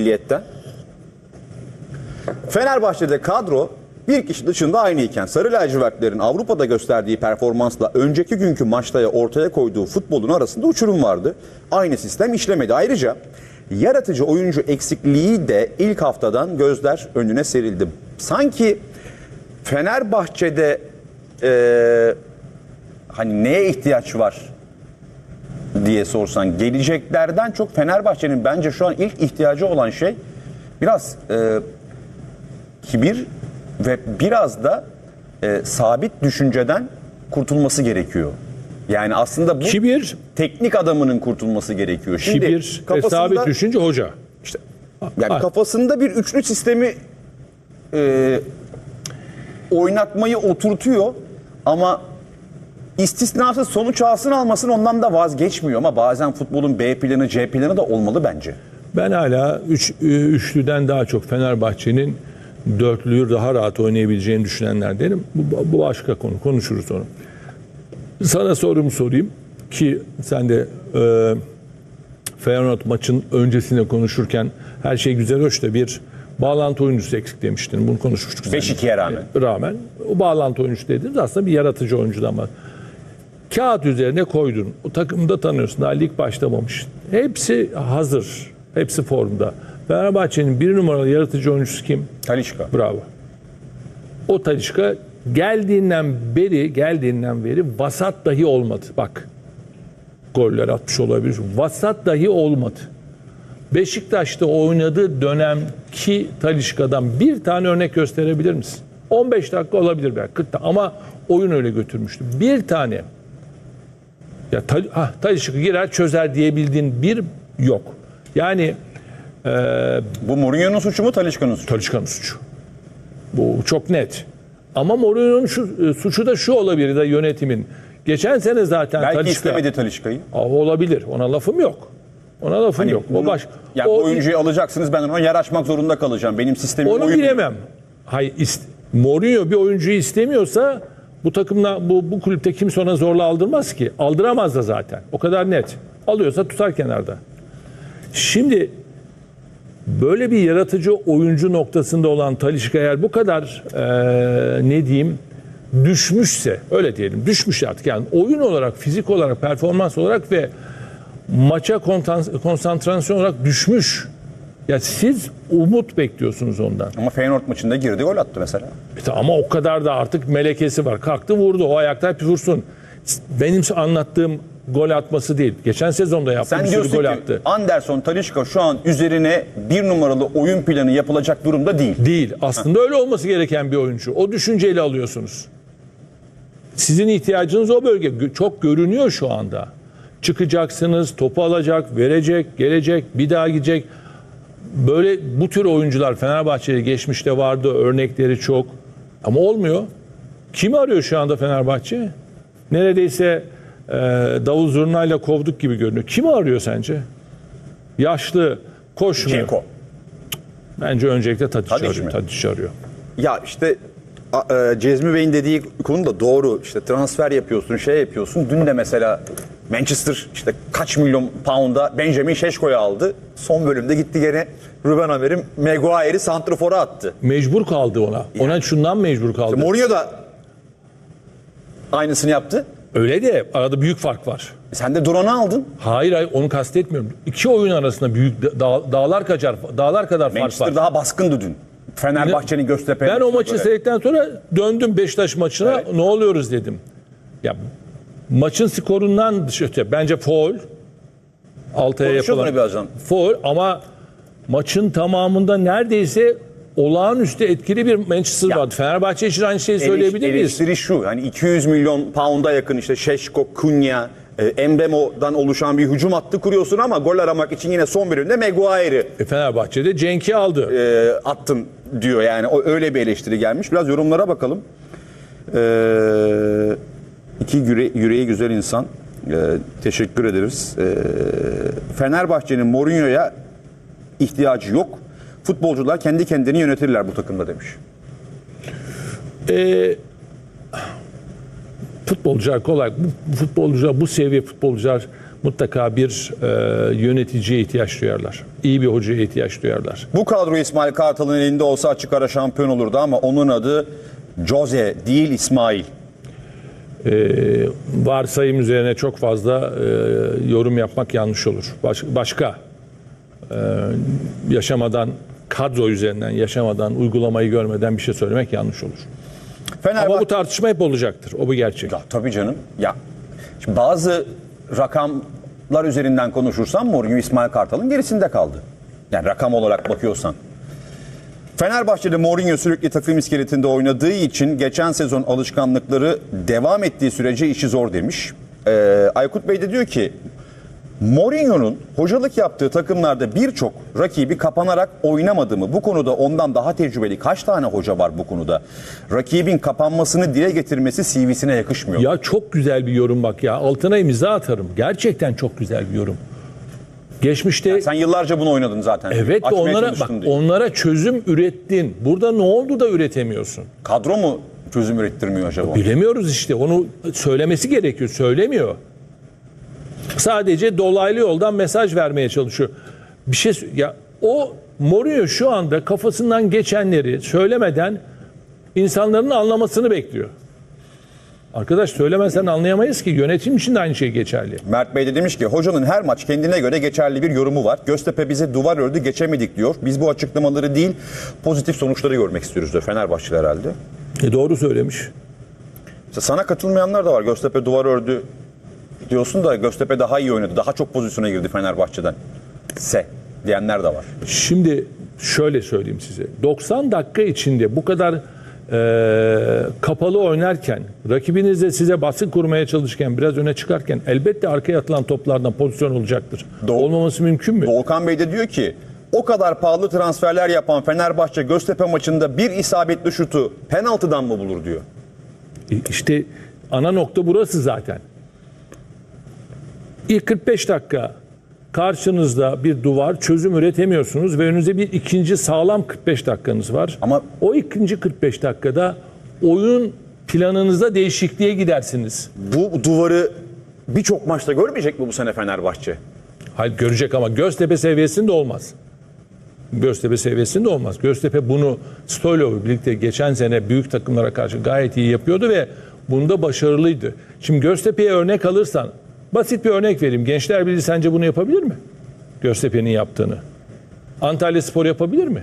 Milliyetten. Fenerbahçe'de kadro bir kişi dışında aynıyken Sarı lacivertlerin Avrupa'da gösterdiği performansla önceki günkü maçta ortaya koyduğu futbolun arasında uçurum vardı. Aynı sistem işlemedi. Ayrıca yaratıcı oyuncu eksikliği de ilk haftadan gözler önüne serildi. Sanki Fenerbahçe'de eee, hani neye ihtiyaç var diye sorsan geleceklerden çok Fenerbahçe'nin bence şu an ilk ihtiyacı olan şey biraz e, kibir ve biraz da e, sabit düşünceden kurtulması gerekiyor. Yani aslında bu Kibir, teknik adamının kurtulması gerekiyor. Şimdi kibir, ve kafasında- sabit düşünce hoca. İşte yani Ha. kafasında bir üçlü sistemi e, oynatmayı oturtuyor ama istisnasız sonuç alsın almasın ondan da vazgeçmiyor ama bazen futbolun B planı C planı da olmalı bence. Ben hala üç, e, üçlüden daha çok Fenerbahçe'nin dörtlüyü daha rahat oynayabileceğini düşünenlerdenim. Bu, bu başka konu. Konuşuruz onu. Sana sorumu sorayım ki sen de e, Feyenoord maçın öncesinde konuşurken her şey güzel hoş da bir bağlantı oyuncusu eksik demiştin. Bunu konuşmuştuk. seninle. 5-2'ye rağmen. rağmen o bağlantı oyuncusu dediğimiz aslında bir yaratıcı oyuncu ama kağıt üzerine koydun. O takımı da tanıyorsun. Daha lig başlamamış. Hepsi hazır. Hepsi formda. Fenerbahçe'nin bir numaralı yaratıcı oyuncusu kim? Talişka. Bravo. O Talişka geldiğinden beri geldiğinden beri vasat dahi olmadı. Bak. Goller atmış olabilir. Vasat dahi olmadı. Beşiktaş'ta oynadığı dönemki Talişka'dan bir tane örnek gösterebilir misin? 15 dakika olabilir belki 40 dakika ama oyun öyle götürmüştü. Bir tane ya Tal ah, Talişka girer çözer diyebildiğin bir yok. Yani Bu Mourinho'nun suçu mu Talişka'nın suçu? Talişka'nın suçu. Bu çok net. Ama Mourinho'nun şu, e, suçu da şu olabilir de yönetimin. Geçen sene zaten Belki Talisca- istemedi Talişka'yı. Olabilir. Ona lafım yok. Ona lafım yok. O Bunu- baş. Yani o, oyuncuyu alacaksınız ben ona yer açmak zorunda kalacağım. Benim sistemim onu oyun. bilemem. Hayır, ist- Mourinho bir oyuncuyu istemiyorsa bu takımla bu bu kulüpte kimse ona zorla aldırmaz ki. Aldıramaz da zaten. O kadar net. Alıyorsa tutar kenarda. Şimdi böyle bir yaratıcı oyuncu noktasında olan Talişka eğer bu kadar eee, ne diyeyim düşmüşse öyle diyelim düşmüş artık yani oyun olarak fizik olarak performans olarak ve maça konsantrasyon olarak düşmüş. Ya siz umut bekliyorsunuz ondan. Ama Feyenoord maçında girdi gol attı mesela. İşte ama o kadar da artık melekesi var. Kalktı vurdu. O ayakta hep vursun. Benim anlattığım gol atması değil. Geçen sezonda yaptı Sen bir sürü diyorsun gol ki attı. Anderson Talişka şu an üzerine bir numaralı oyun planı yapılacak durumda değil. Değil. Aslında öyle olması gereken bir oyuncu. O düşünceyle alıyorsunuz. Sizin ihtiyacınız o bölge. Çok görünüyor şu anda. Çıkacaksınız, topu alacak, verecek, gelecek, bir daha gidecek. Böyle bu tür oyuncular Fenerbahçe'de geçmişte vardı. Örnekleri çok. Ama olmuyor. Kimi arıyor şu anda Fenerbahçe? Neredeyse e, davul zurnayla kovduk gibi görünüyor. Kimi arıyor sence? Yaşlı, koşmuyor. Ceko. Bence öncelikle Tadiç, Tadiç arıyor. mi? Tadiç arıyor. Ya işte a- e, Cezmi Bey'in dediği konu da doğru. İşte transfer yapıyorsun, şey yapıyorsun. Dün de mesela Manchester işte kaç milyon pound'a Benjamin Şeşko'yu aldı. Son bölümde gitti gene Ruben Amorim Maguire'i santrafora attı. Mecbur kaldı ona. Ona şundan mecbur kaldı. Mourinho da aynısını yaptı. Öyle de arada büyük fark var. Sen de Duran'ı aldın. Hayır hayır onu kastetmiyorum. İki oyun arasında büyük dağ- dağlar kadar dağlar kadar fark Manchester var. daha baskındı dün. Fenerbahçe'nin Göztepe. Ben o maçı seyrettikten sonra döndüm Beşiktaş maçına. Ne oluyoruz dedim. Ya maçın skorundan dışı öte bence foul. Altaya Konuşuruz yapılan birazdan. foul ama maçın tamamında neredeyse olağanüstü etkili bir Manchester Ya. vardı. Fenerbahçe için aynı şeyi söyleyebilir miyiz? Eleştiri şu. Hani 200 milyon pound'a yakın işte Şeşko, Kunya, e, Embemo'dan oluşan bir hücum hattı kuruyorsun ama gol aramak için yine son bölümde Maguire'ı E, Fenerbahçe'de Cenk'i aldı. e, attın diyor yani. O öyle bir eleştiri gelmiş. Biraz yorumlara bakalım. E, iki yüre, yüreği güzel insan. E, teşekkür ederiz. E, Fenerbahçe'nin Mourinho'ya ihtiyacı yok. Futbolcular kendi kendini yönetirler bu takımda demiş. Ee, futbolcular kolay. Bu futbolcular, bu seviye futbolcular mutlaka bir e, yöneticiye ihtiyaç duyarlar. İyi bir hocaya ihtiyaç duyarlar. Bu kadro İsmail Kartal'ın elinde olsa açık ara şampiyon olurdu ama onun adı Jose değil İsmail. E, varsayım üzerine çok fazla e, yorum yapmak yanlış olur. Baş- başka e, yaşamadan kadro üzerinden yaşamadan uygulamayı görmeden bir şey söylemek yanlış olur. Fenerbahçe... Ama bu tartışma hep olacaktır. O bu gerçek. Ya tabii canım. Ya şimdi bazı rakamlar üzerinden konuşursan Mourinho İsmail Kartal'ın gerisinde kaldı. Yani rakam olarak bakıyorsan. Fenerbahçe'de Mourinho sürekli takım iskeletinde oynadığı için geçen sezon alışkanlıkları devam ettiği sürece işi zor demiş. Ee, Aykut Bey de diyor ki Mourinho'nun hocalık yaptığı takımlarda birçok rakibi kapanarak oynamadı mı? Bu konuda ondan daha tecrübeli kaç tane hoca var bu konuda? Rakibin kapanmasını dile getirmesi CV'sine yakışmıyor. Ya çok güzel bir yorum bak ya. Altına imza atarım. Gerçekten çok güzel bir yorum. Geçmişte Sen yıllarca bunu oynadın zaten. evet ve Açmaya onlara bak diye. onlara çözüm ürettin. Burada ne oldu da üretemiyorsun? Kadro mu çözüm ürettirmiyor acaba? Bilemiyoruz işte. Onu söylemesi gerekiyor. Söylemiyor. Sadece dolaylı yoldan mesaj vermeye çalışıyor. Bir şey ya o Mourinho şu anda kafasından geçenleri söylemeden insanların anlamasını bekliyor. Arkadaş söylemezsen anlayamayız ki. Yönetim için de aynı şey geçerli. Mert Bey de demiş ki hocanın her maç kendine göre geçerli bir yorumu var. Göztepe bize duvar ördü geçemedik diyor. Biz bu açıklamaları değil pozitif sonuçları görmek istiyoruz diyor Fenerbahçeli herhalde. E doğru söylemiş. İşte sana katılmayanlar da var. Göztepe duvar ördü diyorsun da Göztepe daha iyi oynadı. Daha çok pozisyona girdi Fenerbahçe'den. Se diyenler de var. Şimdi şöyle söyleyeyim size. 90 dakika içinde bu kadar e, kapalı oynarken, rakibiniz de size baskı kurmaya çalışırken, biraz öne çıkarken elbette arkaya atılan toplardan pozisyon olacaktır. Doğru. Olmaması mümkün mü? Volkan Bey de diyor ki o kadar pahalı transferler yapan Fenerbahçe Göztepe maçında bir isabetli şutu penaltıdan mı bulur diyor. E, İşte ana nokta burası zaten. İlk 45 dakika karşınızda bir duvar çözüm üretemiyorsunuz ve önünüzde bir ikinci sağlam 45 dakikanız var. Ama- o ikinci 45 dakikada oyun planınızda değişikliğe gidersiniz. Bu duvarı birçok maçta görmeyecek mi bu sene Fenerbahçe? Hayır görecek ama Göztepe seviyesinde olmaz. Göztepe seviyesinde olmaz. Göztepe bunu Stoylov'la birlikte geçen sene büyük takımlara karşı gayet iyi yapıyordu ve bunda başarılıydı. Şimdi Göztepe'ye örnek alırsan basit bir örnek vereyim. Gençler Birliği sence bunu yapabilir mi? Göztepe'nin yaptığını. Antalya Spor yapabilir mi?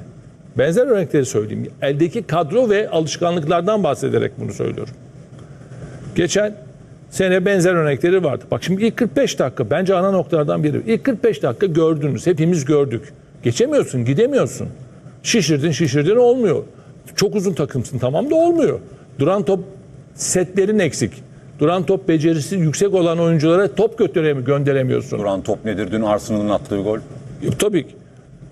Benzer örnekleri söyleyeyim. Eldeki kadro ve alışkanlıklardan bahsederek bunu söylüyorum. Geçen sene benzer örnekleri vardı. Bak şimdi ilk 45 dakika bence ana noktalardan biri. İlk 45 dakika gördünüz. Hepimiz gördük. Geçemiyorsun, gidemiyorsun. Şişirdin, şişirdin olmuyor. Çok uzun takımsın tamam da olmuyor. Duran top setlerin eksik. Duran top becerisi yüksek olan oyunculara top götüremi gönderemiyorsun. Duran top nedir? Dün Arsenal'ın attığı gol. Yok, tabii ki.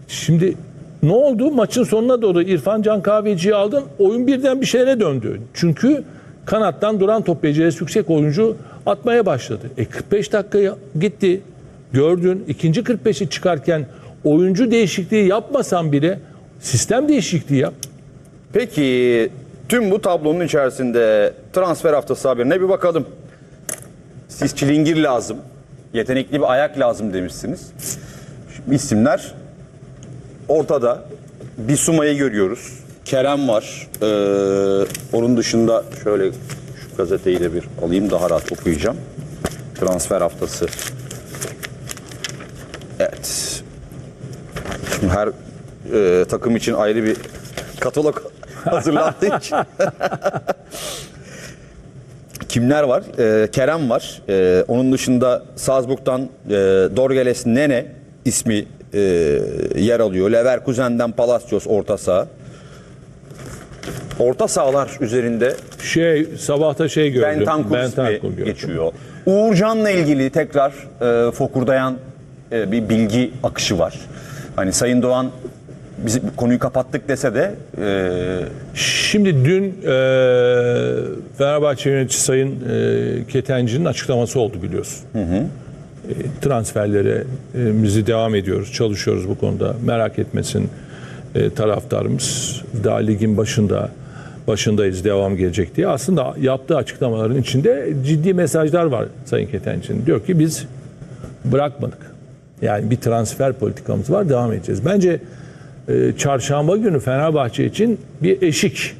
Şimdi ne oldu? Maçın sonuna doğru İrfan Can Kahveci'yi aldın. Oyun birden bir şeylere döndü. Çünkü kanattan duran top becerisi yüksek oyuncu atmaya başladı. E 45 dakika gitti. Gördün. ikinci 45'i çıkarken oyuncu değişikliği yapmasan bile sistem değişikliği yap. Peki tüm bu tablonun içerisinde transfer haftası haberine bir bakalım. Siz çilingir lazım, yetenekli bir ayak lazım demişsiniz. Şimdi isimler ortada. Bisuma'yı görüyoruz. Kerem var. Ee, onun dışında şöyle şu gazeteyi de bir alayım daha rahat okuyacağım. Transfer haftası. Evet. Şimdi her e, takım için ayrı bir katalog hazırlandığı için. Kimler var? Ee, Kerem var. Ee, onun dışında Salzburg'dan e, Dorgeles Nene ismi e, yer alıyor. Leverkusen'den Palacios orta saha. Orta sahalar üzerinde Şey sabahta şey gördüm. Bentancur ismi gördüm. geçiyor. Uğurcan'la ilgili tekrar e, fokurdayan e, bir bilgi akışı var. Hani Sayın Doğan biz konuyu kapattık dese de e, Şimdi dün e, Fenerbahçe yöneticisi Sayın e, Ketenci'nin açıklaması oldu biliyorsun. E, transferlerimizi devam ediyoruz, çalışıyoruz bu konuda. Merak etmesin e, taraftarımız. Daha ligin başında başındayız, devam gelecek diye. Aslında yaptığı açıklamaların içinde ciddi mesajlar var Sayın Ketenci'nin. Diyor ki biz bırakmadık. Yani bir transfer politikamız var devam edeceğiz. Bence çarşamba günü Fenerbahçe için bir eşik.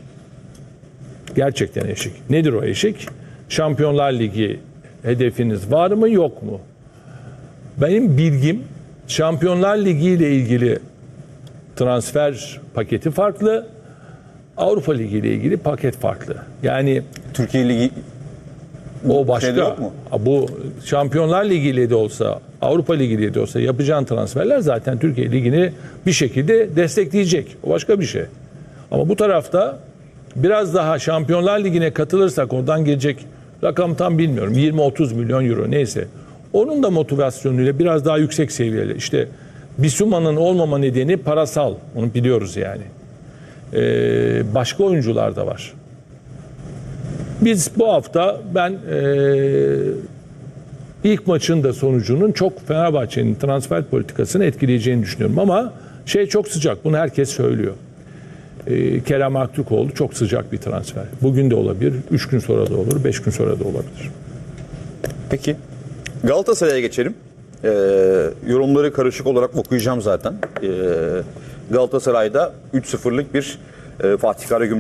Gerçekten eşik. Nedir o eşik? Şampiyonlar Ligi hedefiniz var mı yok mu? Benim bilgim Şampiyonlar Ligi ile ilgili transfer paketi farklı. Avrupa Ligi ile ilgili paket farklı. Yani Türkiye Ligi o başka. şeyde yok mu? Bu Şampiyonlar Ligi ile de olsa, Avrupa Ligi ile de olsa yapacağın transferler zaten Türkiye Ligi'ni bir şekilde destekleyecek. O başka bir şey. Ama bu tarafta biraz daha Şampiyonlar Ligi'ne katılırsak oradan gelecek rakam tam bilmiyorum. 20-30 milyon euro neyse. Onun da motivasyonuyla biraz daha yüksek seviyeli. İşte Bisuma'nın olmama nedeni parasal. Onu biliyoruz yani. Ee, başka oyuncular da var. Biz bu hafta ben eee, ilk maçın da sonucunun çok Fenerbahçe'nin transfer politikasını etkileyeceğini düşünüyorum. Ama şey çok sıcak. Bunu herkes söylüyor. Eee Kerem Aktürkoğlu çok sıcak bir transfer. Bugün de olabilir, üç gün sonra da olur, beş gün sonra da olabilir. Peki. Galatasaray'a geçelim. Ee, yorumları karışık olarak okuyacağım zaten. Ee, Galatasaray'da 3-0'lık bir e, Fatih Karagümrük